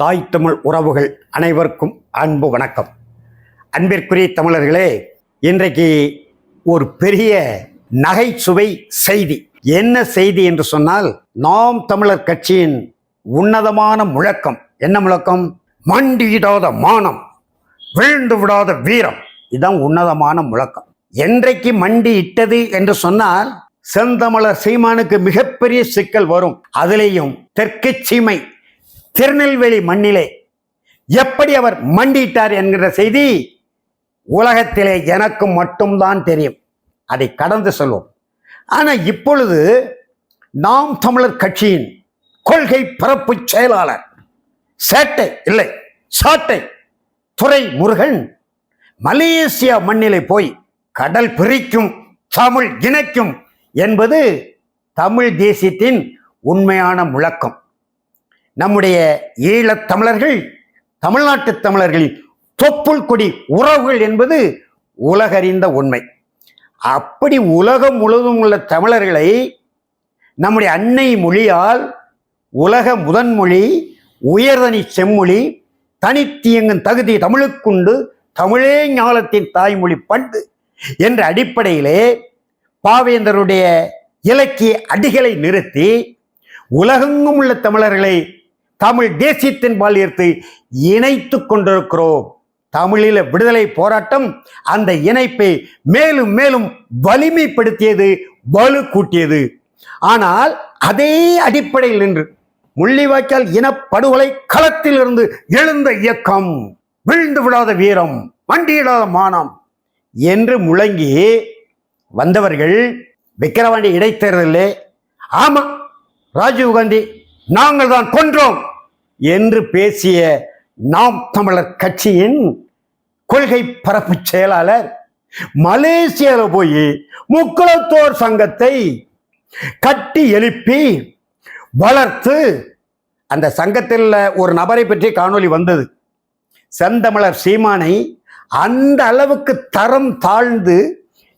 தாய் தமிழ் உறவுகள் அனைவருக்கும் அன்பு வணக்கம். அன்பிற்குரிய தமிழர்களே இன்றைக்கு ஒரு பெரிய நகைச்சுவை செய்தி. என்ன செய்தி என்று சொன்னால் நாம் தமிழர் கட்சியின் உன்னதமான முழக்கம். என்ன முழக்கம்? மண்டியிடாத மானம் விழுந்து விடாத வீரம். இதுதான் உன்னதமான முழக்கம். என்றைக்கு மண்டி இட்டது என்று சொன்னால் செந்தமிழர் சீமானுக்கு மிகப்பெரிய சிக்கல் வரும். அதிலேயும் தெற்கு சீமை திருநெல்வேலி மண்ணிலே எப்படி அவர் மண்டிட்டார் என்கிற செய்தி உலகத்திலே எனக்கு மட்டும்தான் தெரியும். அதை கடந்து செல்வோம். ஆனால் இப்பொழுது நாம் தமிழர் கட்சியின் கொள்கை பரப்பு செயலாளர் சேட்டை இல்லை சாட்டை துறை முருகன் மலேசியா மண்ணிலே போய் கடல் பிரிக்கும் தமிழ் இணைக்கும் என்பது தமிழ் தேசியத்தின் உண்மையான முழக்கம். நம்முடைய ஈழத் தமிழர்கள் தமிழ்நாட்டு தமிழர்களின் தொப்புள் கொடி உறவுகள் என்பது உலகறிந்த உண்மை. அப்படி உலகம் முழுவதும் உள்ள தமிழர்களை நம்முடைய அன்னை மொழியால் உலக முதன்மொழி உயர்தனி செம்மொழி தனித்தியங்கும் தகுதி தமிழுக்குண்டு தமிழே ஞாலத்தின் தாய்மொழி பண்டு என்ற அடிப்படையிலே பாவேந்தருடைய இலக்கிய அடிகளை நிறுத்தி உலகெங்கும் உள்ள தமிழர்களை தமிழ் தேசியத்தின் பால் இணைத்து கொண்டிருக்கிறோம். தமிழில விடுதலை போராட்டம் அந்த இணைப்பை மேலும் மேலும் வலிமைப்படுத்தியது வலு கூட்டியது ஆனால் அதே அடிப்படையில் நின்று முள்ளிவாய்க்கால் இனப்படுகொலை களத்தில் இருந்து எழுந்த இயக்கம் விழுந்து விடாத வீரம் வண்டியிடாத மானம் என்று முழங்கி வந்தவர்கள் விக்கிரவாண்டி இடைத்தேர்தலே ஆமா ராஜீவ்காந்தி நாங்கள் தான் கொன்றோம். என்று பேசிய நாம் தமிழர் கட்சியின் கொள்கை பரப்பு செயலாளர் மலேசியாவில் போய் முக்குளத்தோர் சங்கத்தை கட்டி எழுப்பி வளர்த்து அந்த சங்கத்தில் ஒரு நபரை பற்றி காணொளி வந்தது. செந்தமிழர் சீமானை அந்த அளவுக்கு தரம் தாழ்ந்து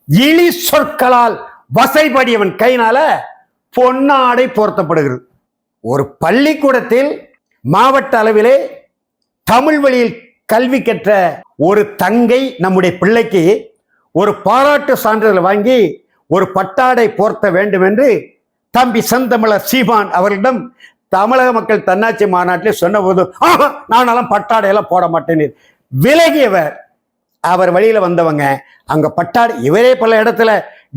இழி சொற்களால் வசைபடியவன் கையினால பொன்னாடை போர்த்தப்படுகிறது. ஒரு பள்ளிக்கூடத்தில் மாவட்ட அளவிலே தமிழ் வழியில் கல்வி கற்ற ஒரு தங்கை நம்முடைய பிள்ளைக்கு ஒரு பாராட்டு சான்றிதழ் வாங்கி ஒரு பட்டாடை போர்த்த வேண்டும் என்று தம்பி செந்தமிழர் சீமான் அவர்களிடம் தமிழக மக்கள் தன்னாட்சி மாநாட்டில் சொன்னபோது ஆஹா நானெல்லாம் பட்டாடையெல்லாம் போட மாட்டேன். விலகியவர் அவர் வழியில் வந்தவங்க அங்கே பட்டாடை இவரே பல இடத்துல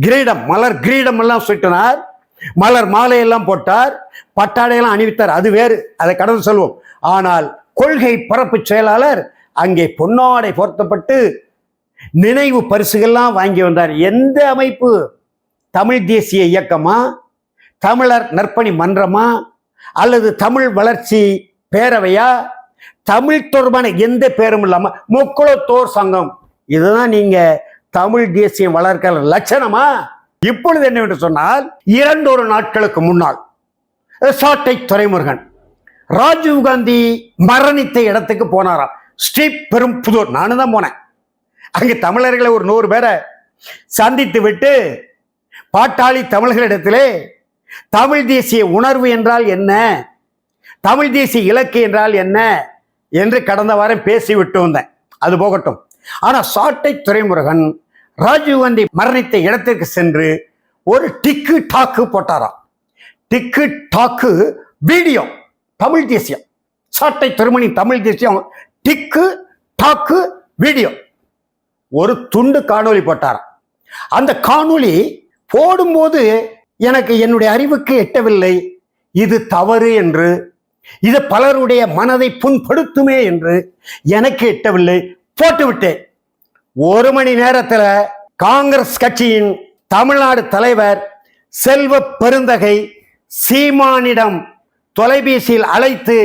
கிரீடம் மலர் கிரீடம் எல்லாம் சுட்டினார். மலர் மாலையெல்லாம் போட்டார் பட்டாடையெல்லாம் அணிவித்தார். அது வேறு அதை கடந்து சொல்வோம். ஆனால் கொள்கை பரப்பு செயலாளர் அங்கே பொன்னாடை போர்த்தப்பட்டு நினைவு பரிசுகள்லாம் வாங்கி வந்தார். எந்த அமைப்பு? தமிழ் தேசிய இயக்கமா? தமிழர் நற்பணி மன்றமா? அல்லது தமிழ் வளர்ச்சி பேரவையா? தமிழ் தொடர்பான எந்த பேரும் இல்லாமல் முக்குளத்தோர் சங்கம். இதுதான் நீங்க தமிழ் தேசியம் வளர்க்கிற லட்சணமா? இப்பொழுது என்னவென்று சொன்னால் இரண்டொரு நாட்களுக்கு முன்னால் சாட்டை துறைமுருகன் ராஜீவ்காந்தி மரணித்த இடத்துக்கு போனாராம். ஸ்ரீ பெரும்புதூர் நானும் தான் போனேன். அங்கே தமிழர்களை ஒரு நூறு பேரை சந்தித்து விட்டு பாட்டாளி தமிழர்களிடத்திலே தமிழ் தேசிய உணர்வு என்றால் என்ன? தமிழ் தேசிய இலக்கு என்றால் என்ன? என்று கடந்த வாரம் பேசிவிட்டு வந்தேன். அது போகட்டும். ஆனால் சாட்டை துறைமுருகன் ராஜீவ்காந்தி மரணித்த இடத்திற்கு சென்று ஒரு டிக்கு டாக்கு போட்டாராம். டிக்கு டாக்கு வீடியோ தமிழ் தேசியம். சாட்டை திருமணி தமிழ் தேசியம் டிக்கு டாக்கு வீடியோ. ஒரு துண்டு காணொளி போட்டாராம். அந்த காணொளி போடும்போது எனக்கு என்னுடைய அறிவுக்கு எட்டவில்லை. இது தவறு என்று இது பலருடைய மனதை புண்படுத்துமே என்று எனக்கு எட்டவில்லை. போட்டுவிட்டேன். ஒரு மணி நேரத்தில் காங்கிரஸ் கட்சியின் தமிழ்நாடு தலைவர் செல்வ பெருந்தகை சீமானிடம் தொலைபேசியில் அழைத்து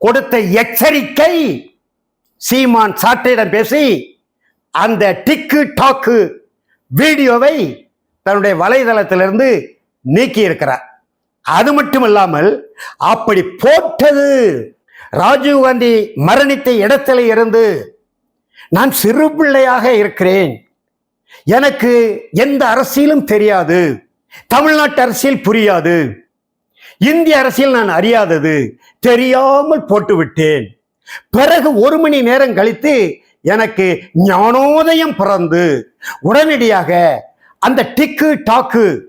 கொடுத்த எச்சரிக்கை சீமான் சாட்டையிடம் பேசி அந்த டிக்கு டாக்கு வீடியோவை தன்னுடைய வலைதளத்திலிருந்து நீக்கி இருக்கிறார் அது மட்டுமல்லாமல் அப்படி போட்டது ராஜீவ்காந்தி மரணித்த இடத்துல இருந்து நான் சிறு பிள்ளையாக இருக்கிறேன். எனக்கு எந்த அரசியலும் தெரியாது. தமிழ்நாட்டு அரசியல் புரியாது. இந்திய அரசியல் நான் அறியாதது. தெரியாமல் போட்டுவிட்டேன். பிறகு ஒரு மணி நேரம் கழித்து எனக்கு ஞானோதயம் பிறந்து உடனடியாக அந்த டிக்கு டாக்கு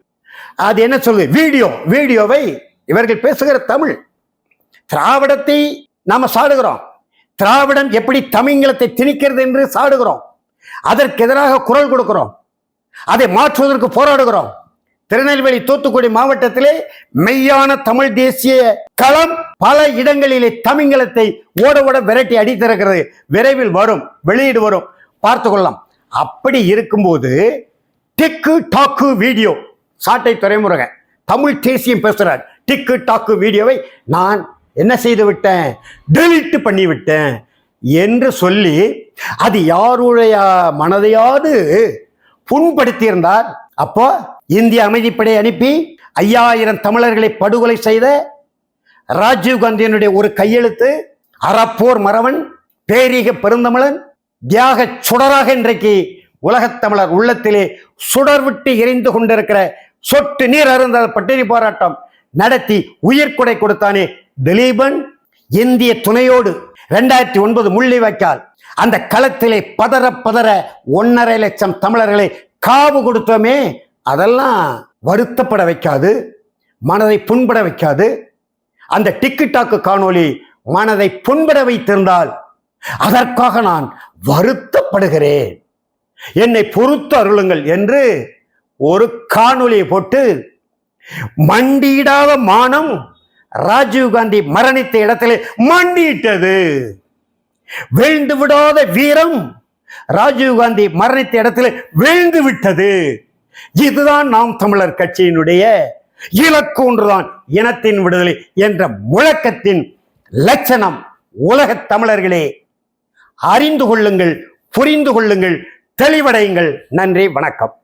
அது என்ன சொல்லு வீடியோ வீடியோவை இவர்கள் பேசுகிற தமிழ். திராவிடத்தை நாம சாடுகிறோம். திராவிடம் எப்படி தமிழத்தை திணிக்கிறது என்று சாடுகிறோம். அதற்கு எதிராக குரல் கொடுக்கிறோம். அதை மாற்றுவதற்கு போராடுகிறோம். திருநெல்வேலி தூத்துக்குடி மாவட்டத்திலே மெய்யான தமிழ் தேசிய களம் பல இடங்களிலே தமிழத்தை ஓட ஓட விரட்டி அடித்திருக்கிறது. விரைவில் வரும் வெளியீடு வரும். பார்த்து கொள்ளலாம். அப்படி இருக்கும்போது டிக்கு டாக்கு வீடியோ சாட்டை துறைமுருகன் தமிழ் தேசியம் பேசுகிறார் டிக்கு டாக்கு வீடியோவை நான் என்ன செய்து விட்டேன்? டெலிட் பண்ணி விட்டேன் என்று சொல்லி அது யாருடைய மனதையாவது புண்படுத்தியிருந்தார். அப்போ இந்திய அமைதிப்படை அனுப்பி ஐயாயிரம் தமிழர்களை படுகொலை செய்த ராஜீவ்காந்தியினுடைய ஒரு கையெழுத்து அறப்போர் மறவன் பேரிக பெருந்தமிழன் தியாக சுடராக இன்றைக்கு உலகத் தமிழர் உள்ளத்திலே சுடர் விட்டு எரிந்து கொண்டிருக்கிற சொட்டு நீர் அருந்த பட்டினி போராட்டம் நடத்தி உயிர்கொடை கொடுத்தானே திலீபன் இந்திய துணையோடு ரெண்டாயிரத்தி ஒன்பது முள்ளி வைக்கால். அந்த களத்திலே பதற பதற ஒன்னரை லட்சம் தமிழர்களை காவு கொடுத்தோமே அதெல்லாம் வருத்தப்பட வைக்காது மனதை புண்பட வைக்காது. அந்த டிக்டாக்கு காணொளி மனதை புண்பட வைத்திருந்தால் அதற்காக நான் வருத்தப்படுகிறேன். என்னை பொறுத்து அருளுங்கள் என்று ஒரு காணொலியை போட்டு மண்டியிடாத மானம் ராஜீவ் காந்தி மரணித்த இடத்திலே மண்டியிட்டது வீழ்ந்து விடாத வீரம் ராஜீவ் காந்தி மரணித்த இடத்திலே வீழ்ந்து விட்டது இதுதான் நாம் தமிழர் கட்சியினுடைய இலக்கு ஒன்றுதான் இனத்தின் விடுதலை என்ற முழக்கத்தின் லட்சணம். உலகத் தமிழர்களே அறிந்து கொள்ளுங்கள் புரிந்து கொள்ளுங்கள் தெளிவடையுங்கள். நன்றி வணக்கம்.